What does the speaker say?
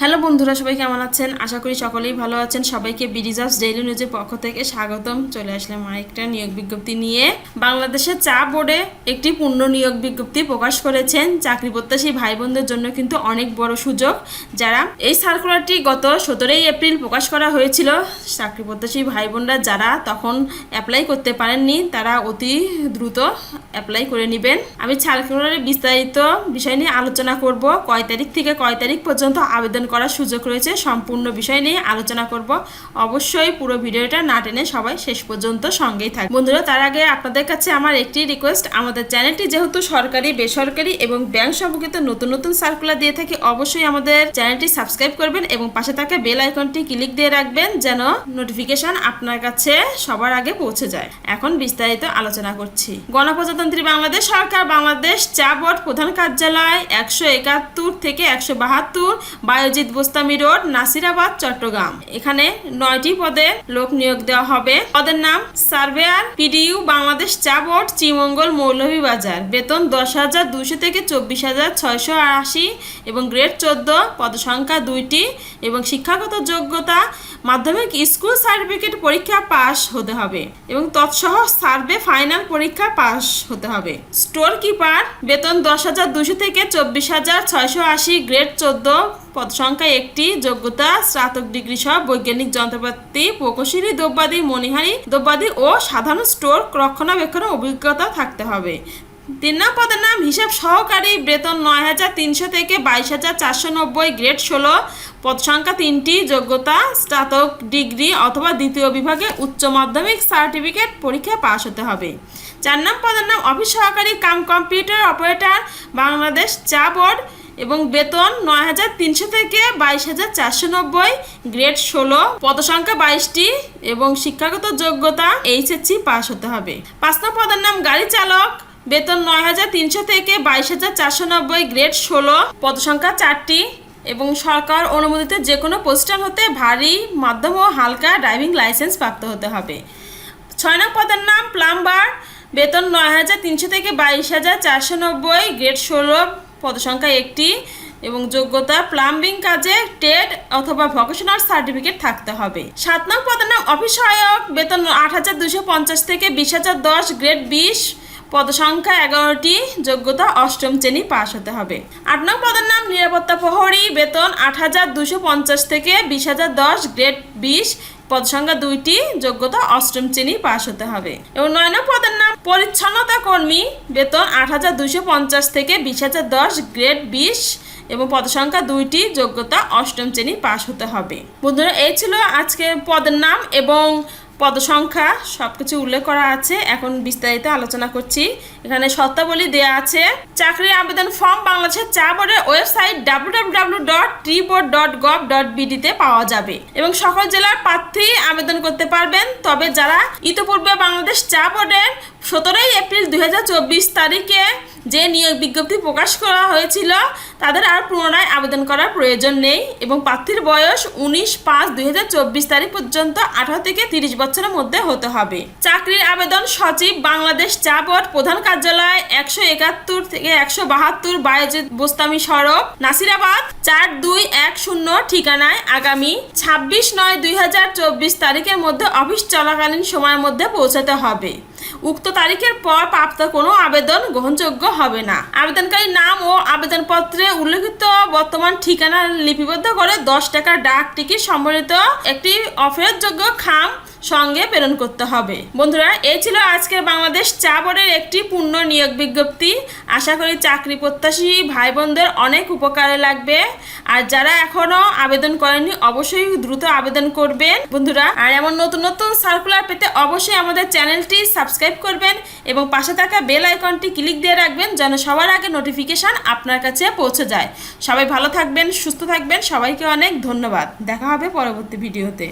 Hello বন্ধুরা, সবাই কেমন আছেন? আশা করি সকলেই ভালো আছেন। সবাইকে বিডিজাস ডেইলি নিউজের পক্ষ থেকে স্বাগতম। চলে আসলাম আরেকটা নিয়োগ বিজ্ঞপ্তি নিয়ে। বাংলাদেশের চা বোর্ডে একটি পূর্ণ নিয়োগ বিজ্ঞপ্তি প্রকাশ করেছেন। চাকরি প্রত্যাশী ভাই বোনদের জন্য কিন্তু অনেক বড় সুযোগ। যারা এই সার্কুলারটি গত সতেরোই এপ্রিল প্রকাশ করা হয়েছিল, চাকরি প্রত্যাশী ভাই বোনরা যারা তখন অ্যাপ্লাই করতে পারেননি, তারা অতি দ্রুত অ্যাপ্লাই করে নেবেন। আমি সার্কুলারের বিস্তারিত বিষয় নিয়ে আলোচনা করব। কয় তারিখ থেকে কয় তারিখ পর্যন্ত আবেদন করার সুযোগ রয়েছে, সম্পূর্ণ বিষয় নিয়ে আলোচনা করব। অবশ্যই পুরো ভিডিওটা না টেনে সবাই শেষ পর্যন্ত সঙ্গেই থাকবে। বন্ধুরা, তার আগে আপনাদের কাছে আমার একটি রিকোয়েস্ট আমাদের চ্যানেলটি যেহেতু সরকারি, বেসরকারি এবং ব্যাংক সম্পর্কিত নতুন নতুন সার্কুলার দিয়ে থাকি, অবশ্যই আমাদের চ্যানেলটি সাবস্ক্রাইব করবেন এবং পাশে থাকা বেল আইকনটি ক্লিক দিয়ে রাখবেন যেন নোটিফিকেশন আপনার কাছে সবার আগে পৌঁছে যায়। এখন বিস্তারিত আলোচনা করছি। গণপ্রজাতন্ত্রী বাংলাদেশ সরকার, বাংলাদেশ চা বোর্ড প্রধান কার্যালয় একশো একাত্তর থেকে একশো বাহাত্তর বায়োজিৎ বোস্তামি রোড, নাসিরাবাদ, চট্টগ্রাম। এখানে নয়টি পদে লোক নিয়োগ দেওয়া হবে। পদের নাম সার্ভেয়ার পিডিইউ বাংলাদেশ চা বোর্ড, চিমঙ্গল মৌলভীবাজার। বেতন দশ হাজার দুশো থেকে চব্বিশ হাজার ছয়শো আশি এবং গ্রেড চোদ্দ, পদসংখ্যা দুইটি এবং শিক্ষাগত যোগ্যতা, মাধ্যমিক স্কুল সার্টিফিকেট পরীক্ষা পাস হতে হবে এবং তৎসহ সার্ভে ফাইনাল পরীক্ষা পাস হতে হবে। স্টোর কিপার বেতন দশ হাজার দুশো থেকে চব্বিশ হাজার ছয়শো আশি, গ্রেড চোদ্দ পদ সংখ্যা একটি, যোগ্যতা স্নাতক ডিগ্রি সহ বৈজ্ঞানিক যন্ত্রপাতি প্রকৌশলী দ্রব্যাদি মণিহারি দ্রব্যাদি ও সাধারণ স্টোর রক্ষণাবেক্ষণের অভিজ্ঞতা থাকতে হবে। তিন নাম পদের নাম, হিসাব সহকারী বেতন নয় হাজার তিনশো থেকে বাইশ হাজার চারশো নব্বই, গ্রেড ষোলো। পদ সংখ্যা তিনটি, যোগ্যতা স্নাতক ডিগ্রি অথবা দ্বিতীয় বিভাগে উচ্চ মাধ্যমিক সার্টিফিকেট পরীক্ষা পাশ হতে হবে। চার নাম পদের নাম, অফিস সহকারী কাম কম্পিউটার অপারেটর, বাংলাদেশ চা বোর্ড এবং বেতন নয় হাজার তিনশো থেকে বাইশ হাজার চারশো নব্বই, গ্রেড ষোলো, পদসংখ্যা বাইশটি এবং শিক্ষাগত যোগ্যতা এইচএসসি পাস হতে হবে। পাঁচ নম্বর পদের নাম গাড়ি চালক, বেতন নয় হাজার তিনশো থেকে বাইশ হাজার চারশো নব্বই, গ্রেড ষোলো, পদসংখ্যা চারটি এবং সরকার অনুমোদিত যে কোনো প্রতিষ্ঠান হতে ভারী, মাধ্যম ও হালকা ড্রাইভিং লাইসেন্স প্রাপ্ত হতে হবে। ছয় নং পদের নাম প্লাম্বার, বেতন নয় হাজার তিনশো থেকে বাইশ হাজার চারশো নব্বই, গ্রেড ষোলো পদসংখ্যা একটি এবং যোগ্যতা প্লাম্বিং কাজে টেড অথবা ভকেশনাল সার্টিফিকেট থাকতে হবে। সাত নং পদের নাম অফিস সহায়ক, বেতন আট হাজার দুশো পঞ্চাশ থেকে বিশ হাজার দশ, গ্রেড বিশ। পদসংখ্যা এগারোটি, যোগ্যতা অষ্টম শ্রেণি পাশ হতে হবে। আট নং পদের নাম নিরাপত্তা প্রহরী, বেতন আট হাজার দুশো পঞ্চাশ থেকে বিশ হাজার দশ, গ্রেড বিশ পদ সংখ্যা দুইটি, যোগ্যতা অষ্টম শ্রেণি পাশ হতে হবে। এবং নয় নং পদের নাম পরিচ্ছন্নতা কর্মী, বেতন আট হাজার দুশো পঞ্চাশ থেকে বিশ হাজার দশ, গ্রেড বিশ, এবং পদসংখ্যা দুইটি, যোগ্যতা অষ্টম শ্রেণি পাশ হতে হবে। বন্ধুরা, এই ছিল আজকে পদের নাম এবং পদসংখ্যা সব কিছু উল্লেখ করা আছে। এখন বিস্তারিত আলোচনা করছি। এখানে শর্তাবলী দেওয়া আছে। চাকরির আবেদন ফর্ম বাংলাদেশের চা বোর্ডের website W W W dot T board dot gov dot বিডিতে পাওয়া যাবে এবং সকল জেলার প্রার্থী আবেদন করতে পারবেন। তবে যারা ইতিপূর্বে বাংলাদেশ চা বোর্ডের সতেরোই এপ্রিল দুই হাজার চব্বিশ তারিখে যে নিয়োগ বিজ্ঞপ্তি প্রকাশ করা হয়েছিল, তাদের আর পুনরায় আবেদন করার প্রয়োজন নেই এবং প্রার্থীর বয়স উনিশ পাঁচ দুই তারিখ পর্যন্ত আঠারো থেকে তিরিশ বছরের মধ্যে হতে হবে। চাকরির আবেদন সচিব বাংলাদেশ চা বোর্ড প্রধান কার্যালয় একশো একাত্তর থেকে একশো বাহাত্তর বায়োজিৎ বোস্তামি সড়ক, নাসিরাবাদ চার দুই এক শূন্য ঠিকানায় আগামী ছাব্বিশ নয় দুই তারিখের মধ্যে অফিস চলাকালীন সময়ের মধ্যে পৌঁছাতে হবে। উক্ত তারিখের পর প্রাপ্ত কোনো আবেদন গ্রহণযোগ্য হবে না। আবেদনকারী নাম ও আবেদনপত্রে উল্লেখিত বর্তমান ঠিকানা লিপিবদ্ধ করে দশ টাকা ডাক টিকিট সম্বলিত একটি অফেরযোগ্য খাম সঙ্গে প্রেরণ করতে হবে। বন্ধুরা এই ছিল আজকের বাংলাদেশ চা বোর্ডের একটি পূর্ণ নিয়োগ বিজ্ঞপ্তি। আশা করি চাকরি প্রত্যাশী ভাই বোনদের অনেক উপকারে লাগবে। আর যারা এখনও আবেদন করেনি অবশ্যই দ্রুত আবেদন করবেন। বন্ধুরা, আর এমন নতুন নতুন সার্কুলার পেতে অবশ্যই আমাদের চ্যানেলটি সাবস্ক্রাইব করবেন এবং পাশে থাকা বেল আইকনটি ক্লিক দিয়ে রাখবেন যেন সবার আগে নোটিফিকেশন আপনার কাছে পৌঁছে যায়। সবাই ভালো থাকবেন, সুস্থ থাকবেন। সবাইকে অনেক ধন্যবাদ। দেখা হবে পরবর্তী ভিডিওতে